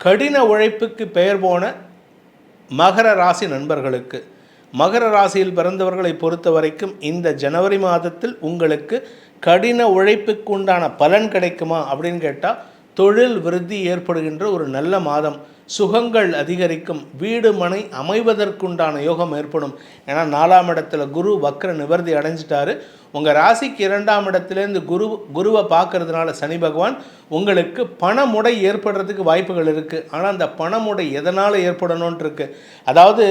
கடின உழைப்புக்கு பெயர் போன மகர ராசி நண்பர்களுக்கு. மகர ராசியில் பிறந்தவர்களை பொறுத்த வரைக்கும் இந்த ஜனவரி மாதத்தில் உங்களுக்கு கடின உழைப்புக்கு உண்டான பலன் கிடைக்குமா அப்படின்னு கேட்டால் தொழில் விருத்தி ஏற்படுகின்ற ஒரு நல்ல மாதம். சுகங்கள் அதிகரிக்கும். வீடு மனை அமைவதற்குண்டான யோகம் ஏற்படும். ஏன்னா நாலாம் இடத்துல குரு வக்ர நிவர்த்தி அடைஞ்சிட்டாரு. உங்கள் ராசிக்கு இரண்டாம் இடத்துலேருந்து குரு குருவை பார்க்கறதுனால சனி பகவான் உங்களுக்கு பணமுடை ஏற்படுறதுக்கு வாய்ப்புகள் இருக்குது ஆனால் அந்த பணமுடை எதனால் ஏற்படணும்னு இருக்குது அதாவது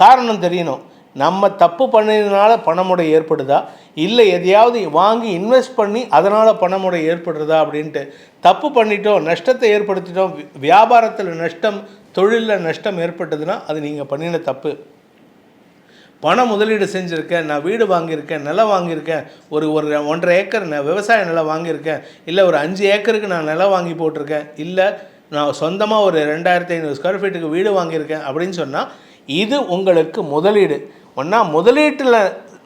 காரணம் தெரியணும். நம்ம தப்பு பண்ணதுனால பணமுடை ஏற்படுதா? இல்லை எதையாவது வாங்கி இன்வெஸ்ட் பண்ணி அதனால் பணமுடை ஏற்படுறதா? அப்படின்ட்டு தப்பு பண்ணிட்டோம் நஷ்டத்தை ஏற்படுத்திட்டோம் வியாபாரத்தில் நஷ்டம் தொழிலில் நஷ்டம் ஏற்பட்டதுன்னா அது நீங்கள் பண்ணின தப்பு. பணம் முதலீடு செஞ்சுருக்கேன் நான் வீடு வாங்கியிருக்கேன் நிலம் வாங்கியிருக்கேன் ஒரு ஒரு ஒன்றரை ஏக்கர் நான் விவசாய நிலம் வாங்கியிருக்கேன் இல்லை ஒரு அஞ்சு ஏக்கருக்கு நான் நிலம் வாங்கி போட்டிருக்கேன் இல்லை நான் சொந்தமாக ஒரு ரெண்டாயிரத்தி ஐநூறு ஸ்கொயர் ஃபீட்டுக்கு வீடு வாங்கியிருக்கேன் அப்படின்னு சொன்னால் இது உங்களுக்கு முதலீடு. ஒன்றா முதலீட்டில்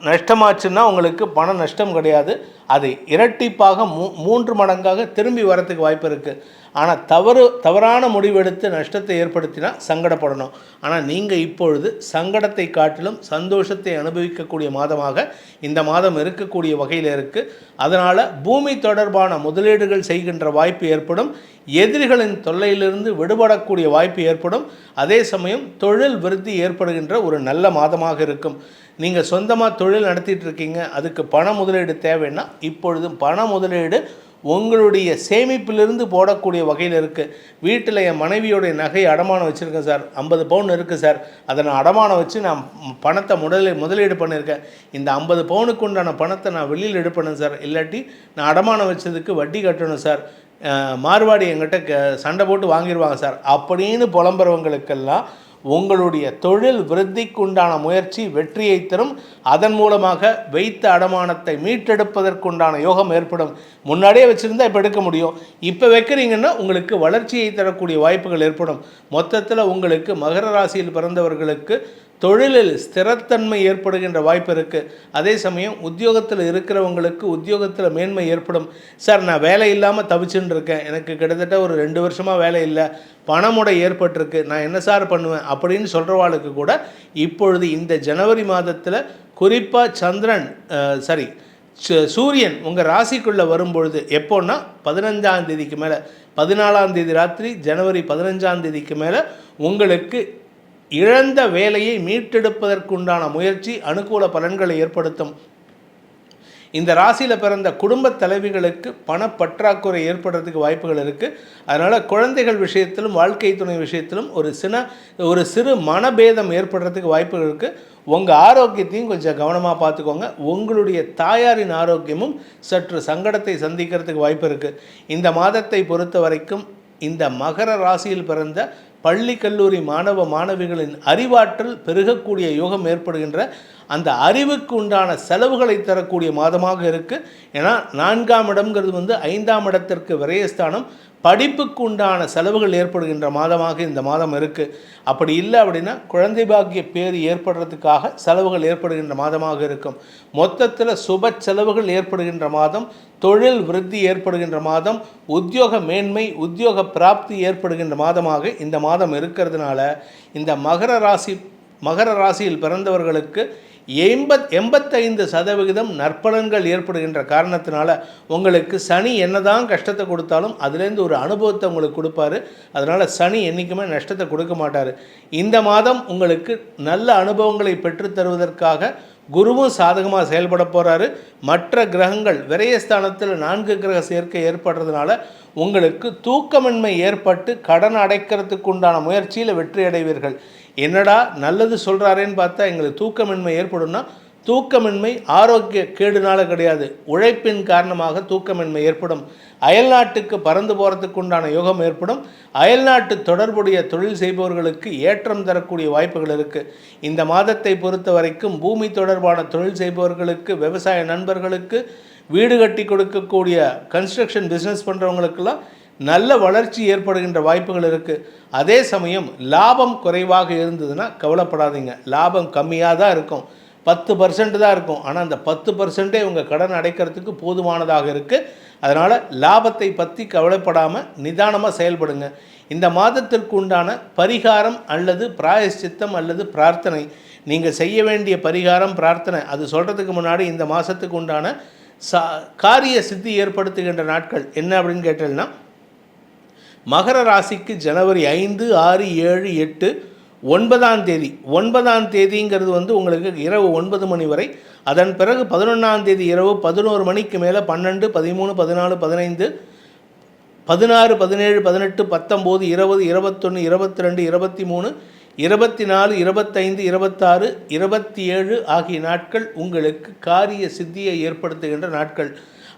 நஷ்டமாச்சுன்னா உங்களுக்கு பண நஷ்டம் கிடையாது. அது இரட்டிப்பாக மூ மூன்று மடங்காக திரும்பி வரத்துக்கு வாய்ப்பு இருக்குது ஆனால் தவறு தவறான முடிவெடுத்து நஷ்டத்தை ஏற்படுத்தினால் சங்கடப்படணும். ஆனால் நீங்கள் இப்பொழுது சங்கடத்தை காட்டிலும் சந்தோஷத்தை அனுபவிக்கக்கூடிய மாதமாக இந்த மாதம் இருக்கக்கூடிய வகையில் இருக்குது அதனால் பூமி தொடர்பான முதலீடுகள் செய்கின்ற வாய்ப்பு ஏற்படும். எதிரிகளின் தொல்லையிலிருந்து விடுபடக்கூடிய வாய்ப்பு ஏற்படும். அதே சமயம் தொழில் விருத்தி ஏற்படுகின்ற ஒரு நல்ல மாதமாக இருக்கும். நீங்கள் சொந்தமாக தொழில் நடத்திட்டு இருக்கீங்க. அதுக்கு பண முதலீடு தேவைன்னா இப்பொழுதும் பண முதலீடு உங்களுடைய சேமிப்பிலிருந்து போடக்கூடிய வகையில் இருக்குது வீட்டில் என் மனைவியோடைய நகை அடமானம் வச்சுருக்கேன் சார். ஐம்பது பவுன் இருக்குது சார். அதை நான் அடமானம் வச்சு நான் பணத்தை முதலீடு முதலீடு பண்ணியிருக்கேன். இந்த ஐம்பது பவுனுக்கு உண்டான பணத்தை நான் வெளியில் எடுப்பேன் சார். இல்லாட்டி நான் அடமானம் வச்சதுக்கு வட்டி கட்டணும் சார். மார்வாடி எங்கிட்ட க சண்டை போட்டு வாங்கிடுவாங்க சார். அப்படின்னு புலம்புறவங்களுக்கெல்லாம் உங்களுடைய தொழில் விருத்திக்குண்டான முயற்சி வெற்றியை தரும். அதன் மூலமாக வைத்த அடமானத்தை மீட்டெடுப்பதற்குண்டான யோகம் ஏற்படும். முன்னாடியே வச்சுருந்தா இப்போ எடுக்க முடியும். இப்போ வைக்கிறீங்கன்னா உங்களுக்கு வளர்ச்சியை தரக்கூடிய வாய்ப்புகள் ஏற்படும். மொத்தத்தில் உங்களுக்கு மகர ராசியில் பிறந்தவர்களுக்கு தொழிலில் ஸ்திரத்தன்மை ஏற்படுகின்ற வாய்ப்பு இருக்குது அதே சமயம் உத்தியோகத்தில் இருக்கிறவங்களுக்கு உத்தியோகத்தில் மேன்மை ஏற்படும். சார் நான் வேலை இல்லாமல் தவிச்சுன்னு இருக்கேன். எனக்கு கிட்டத்தட்ட ஒரு ரெண்டு வருஷமாக வேலை இல்லை. பணமுடை ஏற்பட்டிருக்கு. நான் என்ன சார் பண்ணுவேன்? அப்படின்னு சொல்கிறவாளுக்கு கூட இப்பொழுது இந்த ஜனவரி மாதத்தில் குறிப்பாக சந்திரன் சாரி சூரியன் உங்கள் ராசிக்குள்ளே வரும்பொழுது எப்போன்னா பதினஞ்சாம் தேதிக்கு மேலே. பதினாலாம் தேதி ராத்திரி ஜனவரி பதினஞ்சாம் தேதிக்கு மேலே உங்களுக்கு இழந்த வேலையை மீட்டெடுப்பதற்குண்டான முயற்சி அனுகூல பலன்களை ஏற்படுத்தும். இந்த ராசியில் பிறந்த குடும்ப தலைவிகளுக்கு பணப்பற்றாக்குறை ஏற்படுறதுக்கு வாய்ப்புகள் இருக்குது அதனால் குழந்தைகள் விஷயத்திலும் வாழ்க்கை துணை விஷயத்திலும் ஒரு சின்ன ஒரு சிறு மனபேதம் ஏற்படுறதுக்கு வாய்ப்புகள் இருக்குது உங்கள் ஆரோக்கியத்தையும் கொஞ்சம் கவனமாக பார்த்துக்கோங்க. உங்களுடைய தாயாரின் ஆரோக்கியமும் சற்று சங்கடத்தை சந்திக்கிறதுக்கு வாய்ப்பு இருக்குது இந்த மாதத்தை பொறுத்த வரைக்கும் இந்த மகர ராசியில் பிறந்த பள்ளி கல்லூரி மாணவ மாணவிகளின் அறிவாற்றல் பெருகக்கூடிய யோகம் ஏற்படுகின்ற அந்த அறிவுக்கு உண்டான செலவுகளை தரக்கூடிய மாதமாக இருக்குது ஏன்னா நான்காம் இடம்ங்கிறது வந்து ஐந்தாம் இடத்திற்கு விரயஸ்தானம். படிப்புக்கு உண்டான செலவுகள் ஏற்படுகின்ற மாதமாக இந்த மாதம் இருக்குது அப்படி இல்லை அப்படின்னா குழந்தை பாக்கிய பேர் ஏற்படுறதுக்காக செலவுகள் ஏற்படுகின்ற மாதமாக இருக்கும். மொத்தத்தில் சுப செலவுகள் ஏற்படுகின்ற மாதம் தொழில் விருத்தி ஏற்படுகின்ற மாதம் உத்தியோக மேன்மை உத்தியோக பிராப்தி ஏற்படுகின்ற மாதமாக இந்த மாதம் இருக்கிறதுனால இந்த மகர ராசி மகர ராசியில் பிறந்தவர்களுக்கு எண்பத் எண்பத்தைந்து சதவிகிதம் நற்பலன்கள் ஏற்படுகின்ற காரணத்தினால உங்களுக்கு சனி என்னதான் கஷ்டத்தை கொடுத்தாலும் அதுலேருந்து ஒரு அனுபவத்தை உங்களுக்கு கொடுப்பாரு. அதனால் சனி என்றைக்குமே நஷ்டத்தை கொடுக்க மாட்டார். இந்த மாதம் உங்களுக்கு நல்ல அனுபவங்களை பெற்றுத்தருவதற்காக குருவும் சாதகமாக செயல்பட போகிறாரு மற்ற கிரகங்கள் விரயஸ்தானத்தில் நான்கு கிரக சேர்க்கை ஏற்படுறதுனால உங்களுக்கு தூக்கமின்மை ஏற்பட்டு கடன் அடைக்கிறதுக்கு உண்டான முயற்சியில் வெற்றி அடைவீர்கள். என்னடா நல்லது சொல்கிறாரேன்னு பார்த்தா எங்களுக்கு தூக்கமின்மை ஏற்படும்னா தூக்கமின்மை ஆரோக்கிய கேடுனால கிடையாது. உழைப்பின் காரணமாக தூக்கமின்மை ஏற்படும். அயல்நாட்டுக்கு பறந்து போகிறதுக்கு உண்டான யோகம் ஏற்படும். அயல்நாட்டு தொடர்புடைய தொழில் செய்பவர்களுக்கு ஏற்றம் தரக்கூடிய வாய்ப்புகள் இருக்குது இந்த மாதத்தை பொறுத்த வரைக்கும் பூமி தொடர்பான தொழில் செய்பவர்களுக்கு விவசாய நண்பர்களுக்கு வீடு கட்டி கொடுக்கக்கூடிய கன்ஸ்ட்ரக்ஷன் பிஸ்னஸ் பண்ணுறவங்களுக்கெல்லாம் நல்ல வளர்ச்சி ஏற்படுகின்ற வாய்ப்புகள் இருக்குது அதே சமயம் லாபம் குறைவாக இருந்ததுன்னா கவலைப்படாதீங்க. லாபம் கம்மியாக தான் இருக்கும். பத்து பர்சன்ட் தான் இருக்கும். ஆனால் அந்த பத்து பர்சன்ட்டே உங்கள் கடன் அடைக்கிறதுக்கு போதுமானதாக இருக்குது அதனால் லாபத்தை பற்றி கவலைப்படாமல் நிதானமாக செயல்படுங்க. இந்த மாதத்திற்கு உண்டான பரிகாரம் அல்லது பிராயஷ்சித்தம் அல்லது பிரார்த்தனை நீங்கள் செய்ய வேண்டிய பரிகாரம் பிரார்த்தனை அது சொல்கிறதுக்கு முன்னாடி இந்த மாதத்துக்கு உண்டான சா காரிய சித்தி ஏற்படுத்துகின்ற நாட்கள் என்ன அப்படின்னு கேட்டீங்கன்னா மகர ராசிக்கு ஜனவரி ஐந்து ஆறு ஏழு எட்டு ஒன்பதாம் தேதி. ஒன்பதாம் தேதிங்கிறது வந்து உங்களுக்கு இரவு ஒன்பது மணி வரை. அதன் பிறகு பதினொன்றாம் தேதி இரவு பதினோரு மணிக்கு மேலே பன்னெண்டு பதிமூணு பதினாலு பதினைந்து பதினாறு பதினேழு பதினெட்டு பத்தொம்போது இருபது இருபத்தொன்று இருபத்தி ரெண்டு இருபத்தி மூணு இருபத்தி நாலு இருபத்தைந்து இருபத்தாறு இருபத்தி ஏழு ஆகிய நாட்கள் உங்களுக்கு காரிய சித்தியை ஏற்படுத்துகின்ற நாட்கள்.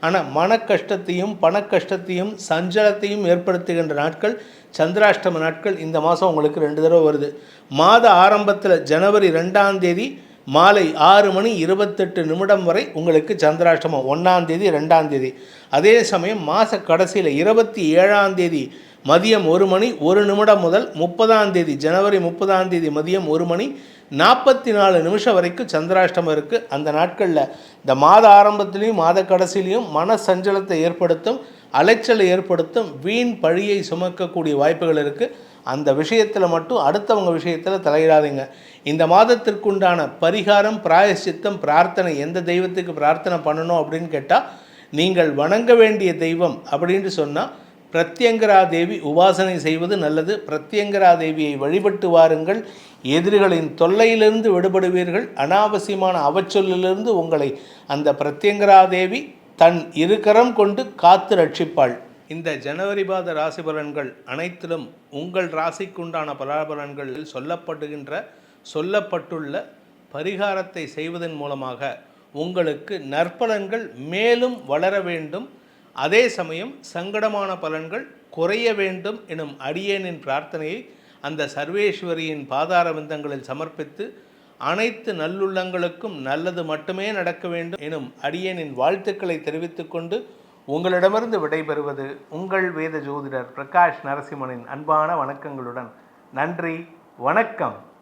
ஆனால் மன கஷ்டத்தையும் பண கஷ்டத்தையும் சஞ்சலத்தையும் ஏற்படுத்துகின்ற நாட்கள் சந்திராஷ்டம நாட்கள் இந்த மாதம் உங்களுக்கு ரெண்டு தடவை வருது. மாத ஆரம்பத்தில் ஜனவரி ரெண்டாம் தேதி மாலை ஆறு மணி இருபத்தெட்டு நிமிடம் வரை உங்களுக்கு சந்திராஷ்டமம் ஒன்றாம் தேதி ரெண்டாம் தேதி. அதே சமயம் மாத கடைசியில் இருபத்தி ஏழாம் தேதி மதியம் ஒரு மணி ஒரு நிமிடம் முதல் முப்பதாம் தேதி ஜனவரி முப்பதாம் தேதி மதியம் ஒரு மணி நாற்பத்தி நாலு நிமிஷம் வரைக்கும் சந்திராஷ்டமம் இருக்குது அந்த நாட்களில் இந்த மாத ஆரம்பத்திலையும் மாத கடைசிலையும் மன சஞ்சலத்தை ஏற்படுத்தும் அலைச்சலை ஏற்படுத்தும் வீண் பழியை சுமக்கக்கூடிய வாய்ப்புகள் இருக்குது அந்த விஷயத்தில் மட்டும் அடுத்தவங்க விஷயத்தில் தலையிடாதீங்க. இந்த மாதத்திற்குண்டான பரிகாரம் பிராயசித்தம் பிரார்த்தனை எந்த தெய்வத்துக்கு பிரார்த்தனை பண்ணணும் அப்படின்னு கேட்டால் நீங்கள் வணங்க வேண்டிய தெய்வம் அப்படின்ட்டு சொன்னால் பிரத்யங்கரா தேவி உபாசனை செய்வது நல்லது. பிரத்யங்கரா தேவியை வழிபட்டு வாருங்கள். எதிரிகளின் தொல்லையிலிருந்து விடுபடுவீர்கள். அனாவசியமான அவச்சொல்லிலிருந்து உங்களை அந்த பிரத்யங்கரா தேவி தன் இருக்கரம் கொண்டு காத்து ரட்சிப்பாள். இந்த ஜனவரி மாத ராசி பலன்கள் அனைத்திலும் உங்கள் ராசிக்குண்டான பலாபலன்களில் சொல்லப்படுகின்ற சொல்லப்பட்டுள்ள பரிகாரத்தை செய்வதன் மூலமாக உங்களுக்கு நற்பலன்கள் மேலும் வளர வேண்டும். அதே சமயம் சங்கடமான பலன்கள் குறைய வேண்டும் எனும் அடியேனின் பிரார்த்தனையை அந்த சர்வேஸ்வரியின் பாதார விந்தங்களில் சமர்ப்பித்து அனைத்து நல்லுள்ளங்களுக்கும் நல்லது மட்டுமே நடக்க வேண்டும் எனும் அடியேனின் வாழ்த்துக்களை தெரிவித்துக்கொண்டு உங்களிடமிருந்து விடைபெறுவது உங்கள் வேத ஜோதிடர் பிரகாஷ் நரசிம்மனின் அன்பான வணக்கங்களுடன். நன்றி வணக்கம்.